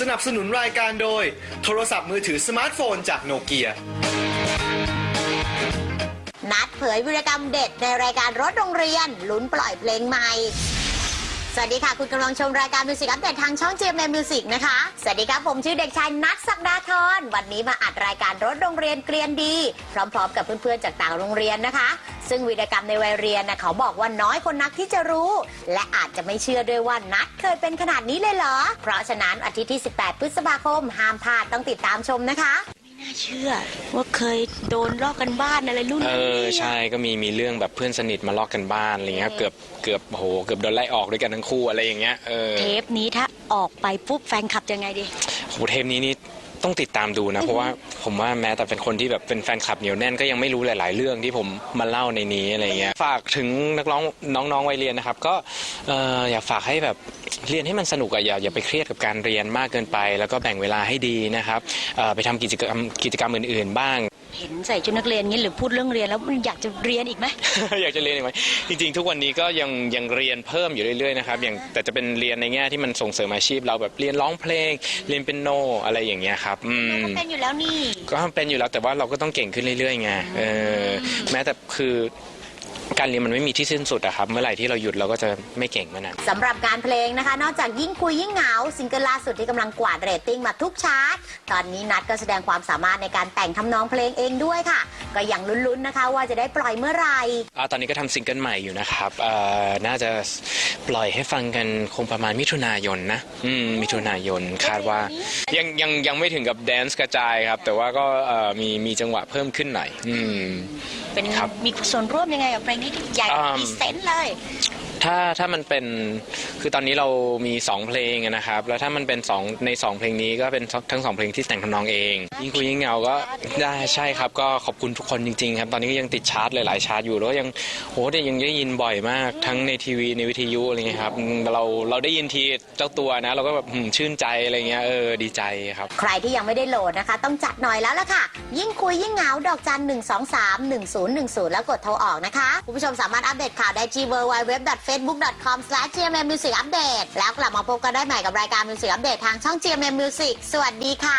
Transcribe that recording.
สนับสนุนรายการโดย โทรศัพท์มือถือสมาร์ทโฟนจากโนเกีย นัดเผยวิรกรรมเด็ดในรายการรถโรงเรียนลุ้นปล่อยเพลงใหม่ สวัสดีค่ะ คุณกำลังชมรายการมิวสิกอัปเดตทางช่อง GMM Music นะคะ สวัสดีครับผมชื่อเด็กชายนัทศักดาธรวันนี้มาอัดรายการรถโรงเรียนเกรียนดี พร้อมๆ กับเพื่อนๆ จากต่างโรงเรียนนะคะ ซึ่งวีรกรรมในวัยเรียนนะเขาบอกว่าน้อยคนนักที่จะรู้ และอาจจะไม่เชื่อด้วยว่านัดเคยเป็นขนาดนี้เลยเหรอ เพราะฉะนั้นอาทิตย์ที่ 18 พฤษภาคมห้ามพลาดต้องติดตามชมนะคะ น่าเชื่อ ว่าเคยโดนลอกกันบ้านอะไรรุ่นเอนี้อใช่ก็มีมีเรื่องแบบเพื่อนสนิทมาลอกกันบ้านอะไรเงี้ยครับเกือบเกือบโหเกือบโดนไล่ออกด้วยกันทั้งคู่อะไรอย่างเงี้ยเออ เทปนี้ถ้าออกไปปุ๊บแฟนคลับจะไงดี โหเทปนี้นี่ ต้องติดตามดูนะ เพราะว่าผมว่าแม้แต่เป็นคนที่แบบเป็นแฟนคลับเหนียวแน่นก็ยังไม่รู้หลาย ๆ เรื่องที่ผมมาเล่าในนี้อะไรเงี้ยฝากถึงนักร้องน้องๆวัยเรียนนะครับ ก็เอ่ออยากฝากให้แบบเรียนให้มันสนุกอะอย่าอย่าไปเครียดกับการเรียนมากเกินไป แล้วก็แบ่งเวลาให้ดีนะครับเอ่อไปทำกิจกรรมกิจกรรมอื่น ๆ บ้างเห็นใส่ชุดนักเรียนงี้หรือพูดเรื่องเรียนแล้วมันอยากจะเรียนอีกไหม อยากจะเรียนอีกไหมจริงๆ ทุกวันนี้ก็ยังยังเรียนเพิ่มอยู่เรื่อยๆนะครับอย่างแต่จะเป็นเรียนในแง่ที่มันส่งเสริมอาชีพ เราแบบเรียนร้องเพลง เรียนเป็นโนอะไรอย่างเงี้ยครับอืมก็เป็นอยู่แล้วนี่ก็เป็นอยู่แล้วแต่ว่าเราก็ต้องเก่งขึ้นเรื่อยๆไงเออแม้แต่คือการเรียนมันไม่มีที่สิ้นสุดอะครับ เมื่อไหร่ที่เราหยุดเราก็จะไม่เก่งเมื่อนั้นสำหรับการเพลงนะคะ นอกจากยิ่งคุยยิ่งเหงาซิงเกิลล่าสุดที่กำลังกวาดเรตติ้งมาทุกชาร์ต ตอนนี้นัดก็แสดงความสามารถในการแต่งทำนองเพลงเองด้วยค่ะ ก็ยังลุ้นๆนะคะ ว่าจะได้ปล่อยเมื่อไหร่ อ่าตอนนี้ก็ทำซิงเกิลใหม่อยู่นะครับเอ่อน่าจะปล่อยให้ฟังกันคงประมาณมิถุนายนนะอืมมิถุนายนคาดว่ายังยังยังไม่ถึงกับแดนซ์กระจายครับ แต่ว่าก็เอ่อมีมีจังหวะเพิ่มขึ้นหน่อยอืม เป็นครับมีส่วนร่วมยังไงกับเพลงนี้ที่ใหญ่อืมพรีเซนต์เลย ถ้าถ้ามันเป็นคือตอนนี้เรามี 2 เพลงอะนะครับ แล้วถ้ามันเป็น2ใน 2 เพลงนี้ก็เป็นทั้งสองเพลงที่แต่งทำนองเอง ยิ่งคุยยิ่งเหงาก็ได้ใช่ครับ ก็ขอบคุณทุกคนจริง ๆ ครับ ตอนนี้ก็ยังติดชาร์ตหลายๆชาร์ตอยู่แล้วก็ยังโหแต่ยังได้ยินบ่อยมาก ทั้งในทีวีในวิทยุอะไรเงี้ยครับอืมเราเราได้ยินทีเจ้าตัวนะ เราก็แบบหืมชื่นใจอะไรเงี้ยเออดีใจครับ ใครที่ยังไม่ได้โหลดนะคะ ต้องจัดหน่อยแล้วล่ะค่ะ ยิ่งคุยยิ่งเหงาดอกจัน 1 2 3 1 0 1 0 แล้วกดโทรออกนะคะ คุณผู้ชมสามารถอัปเดตข่าวได้ที่ www.facebook.com/gmmusic update แล้วกลับมาพบกันได้ใหม่กับรายการ Music Update ทางช่อง GMM Music สวัสดีค่ะ